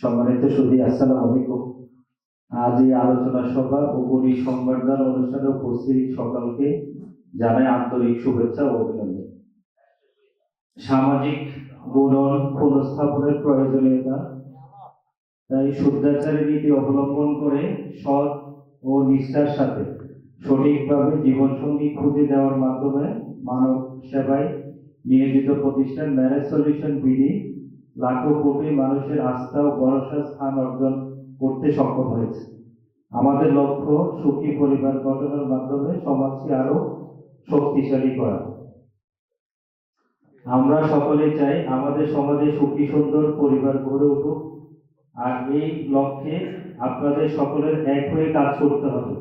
সম্মানিত সুদী আসসালামু আলাইকুম। আজ এই আলোচনা সভা ও গুণী সংবর্ধনা অনুষ্ঠানে উপস্থিত সকলকে জানাই আন্তরিক শুভেচ্ছা ও অভিনন্দন। সামাজিক গুণন পুনঃস্থাপনের প্রয়োজনীয়তা, তাই শুদ্ধাচারী নীতি অবলম্বন করে সৎ ও নিষ্ঠার সাথে সঠিকভাবে জীবনসঙ্গী খুঁজে দেওয়ার মাধ্যমে মানব সেবায় নিয়োজিত প্রতিষ্ঠান ম্যারেজ সলিউশন বিডি লাখো কোটি মানুষের আস্থা ও ভরসার স্থান অর্জন করতে সক্ষম হয়েছে। আমাদের লক্ষ্য সুখী পরিবার গঠনের মাধ্যমে সমাজকে আরও শক্তিশালী করা। আমরা সকলে চাই আমাদের সমাজে সুখী, সুন্দর পরিবার গড়ে উঠুক। আর এই লক্ষ্যে আপনাদের সকলের এক হয়ে কাজ করতে হবে।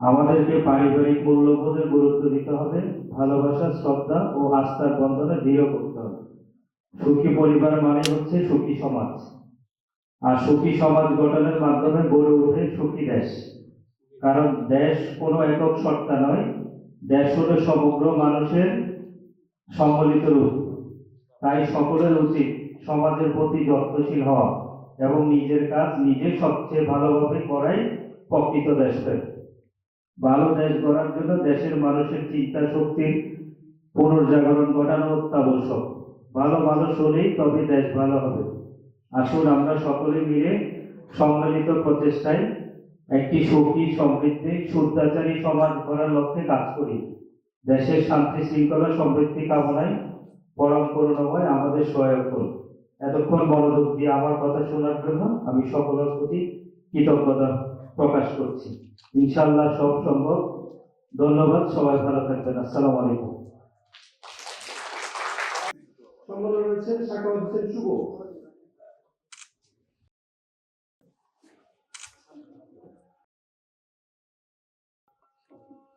আমাদেরকে পারিবারিক মূল্যবোধের গুরুত্ব দিতে হবে ভালোবাসা শ্রদ্ধা ও আস্থার বন্ধনে দৃঢ় করতে হবে। সুখী পরিবার মানে হচ্ছে সুখী সমাজ। আর সুখী সমাজ গঠনের মাধ্যমে গড়ে ওঠে সুখী দেশ। কারণ দেশ কোনো একক সত্তা নয়, দেশ হলো সমগ্র মানুষের সম্মিলিত রূপ। তাই সকলের উচিত সমাজের প্রতি যত্নশীল হওয়া এবং নিজের কাজ নিজে সবচেয়ে ভালোভাবে করাই প্রকৃত দেশপ্রেম। ভালো দেশ গড়ার জন্য দেশের মানুষের চিন্তা শক্তির পুনর্জাগরণ ঘটানো অত্যাবশ্যক। ভালো ভালো হলেই তবে দেশ ভালো হবে। আসুন আমরা সকলে মিলে সম্মিলিত প্রচেষ্টায় একটি সুখী সমৃদ্ধি শুদ্ধাচারী সমাজ গড়ার লক্ষ্যে কাজ করি। দেশের শান্তি শৃঙ্খলা সমৃদ্ধি কামনায় পরম করুণাময় আমাদের সহায়ক করুন এতক্ষণ মনোযোগ দিয়ে আমার কথা শোনার জন্য আমি সকলের প্রতি কৃতজ্ঞতা প্রকাশ করছি। ইনশাল্লাহ সব সম্ভব। ধন্যবাদ, সবাই ভালো থাকবেন। আসসালামু আলাইকুম। সম্মানিত রয়েছেন শাখাওয়াত হোসেন শুভ।